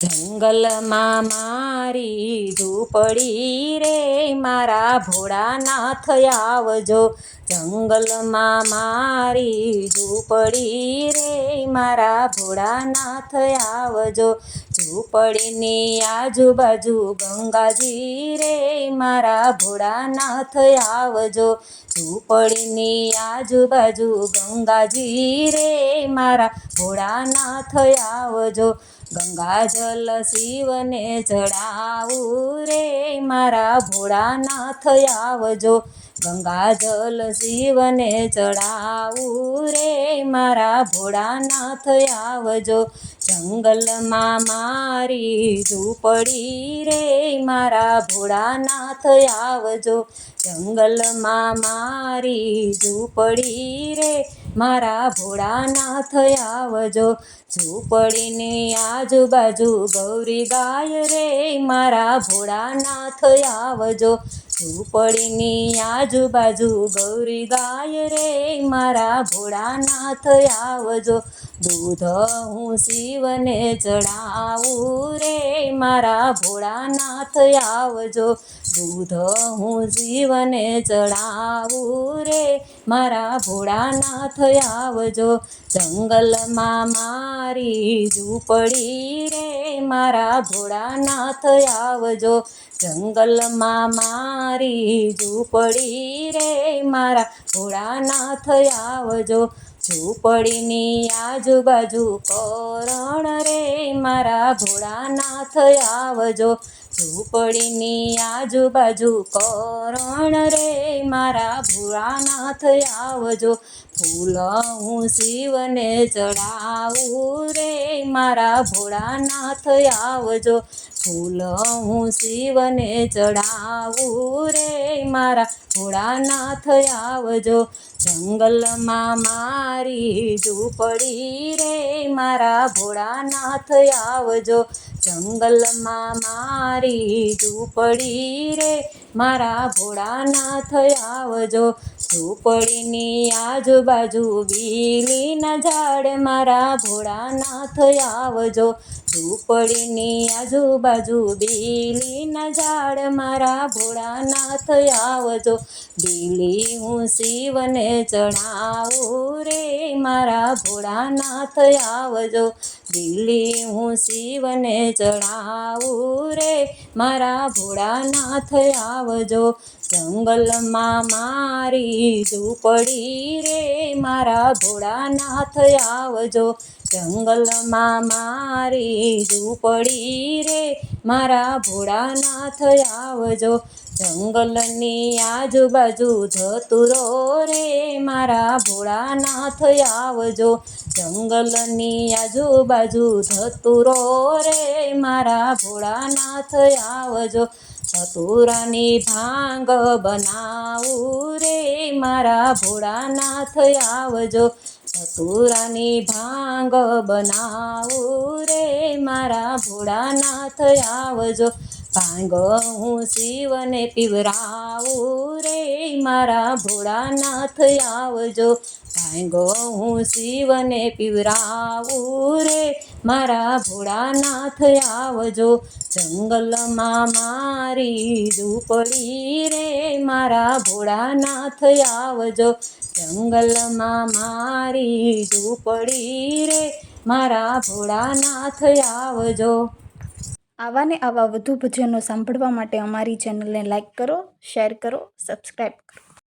જંગલમાં મારી ઝૂંપડી રે મારા ભોળાનાથ આવજો. જંગલમાં મારી ઝૂંપડી રે મારા ભોળાનાથ આવજો. ઝૂંપડીની આજુબાજુ ગંગાજી રે, મારા ભોળાનાથ આવજો. ઝૂંપડીની આજુબાજુ ગંગાજી રે, મારા ભોળાનાથ આવજો. ગંગાજલ શિવને ચડાવું રે, મારા ભોળાનાથ આવજો. ગંગાજલ શિવને ચડાવું રે. મારા ભોળાનાથ, આવજો. જંગલમાં મારી ઝૂંપડી રે. મારા ભોળાનાથ, આવજો. જંગલમાં મારી ઝૂંપડી રે. મારા ભોળાનાથ આવજો ઝૂંપડીની આજુબાજુ ગૌરી ગાય રે. મારા ભોળાનાથ આવજો ઝૂંપડીની આજુબાજુ ગૌરી ગાય રે. મારા ભોળાનાથ આવજો દૂધ હું શિવને ચડાવું રે. મારા ભોળાનાથ આવજો. દૂધ હું શિવને ચડાવું રે. મારા ભોળાનાથ આવજો. જંગલમાં મારી ઝૂંપડી રે. મારા ભોળાનાથ આવજો. જંગલમાં મારી ઝૂંપડી રે. મારા ભોળાનાથ આવજો. ઝૂંપડીની આજુબાજુ કરણ રે, મારા ભોળાનાથ આવજો. ઝૂંપડીની આજુબાજુ કરણ રે, મારા ભોળાનાથ આવજો. ફૂલ હું શિવને ચડાવું રે, મારા ભોળાનાથ આવજો. ફૂલ હું શિવને ચડાવું રે મારા ભોળાનાથ આવજો. જંગલમાં મારી ઝૂંપડી રે મારા ભોળાનાથ આવજો. જંગલમાં મારી ઝૂંપડી રે મારા ભોળાનાથ આવજો. ઝૂંપડીની આજુબાજુ બીલીના ઝાડ મારા ભોળાનાથ આવજો. ઝૂંપડીની આજુબાજુ બીલીના ઝાડ મારા ભોળાનાથ આવજો. બીલી હું શિવને ચણાવું રે, મારા ભોળાનાથ આવજો. બીલી હું શિવને ચડાવું રે. મારા ભોળાનાથ આવજો. જંગલમાં મારી ઝૂંપડી રે. મારા ભોળાનાથ આવજો. જંગલમાં મારી ઝૂંપડી રે. મારા ભોળાનાથ આવજો. જંગલની આજુબાજુ જતુરો રે. મારા ભોળાનાથ, આવજો. જંગલની આજુબાજુ જતુરો રે. મારા ભોળાનાથ, આવજો. ધતુરાની ભાંગ બનાવું રે. મારા ભોળાનાથ, આવજો. ધતુરાની ભાંગ બનાવું રે. મારા ભોળાનાથ, આવજો. ભાંગ હું શિવને પીવરાવું રે, મારા ભોળાનાથ આવજો. ભાંગ હું શિવને પીવરાવું રે, મારા ભોળાનાથ આવજો. જંગલમાં મારી ઝૂંપડી રે, મારા ભોળાનાથ આવજો. જંગલમાં મારી ઝૂંપડી રે, મારા ભોળાનાથ આવજો. આવા ને આવા વધુ ભજનો સાંભળવા માટે અમારી ચેનલને લાઈક કરો, શેર કરો સબસ્ક્રાઈબ કરો.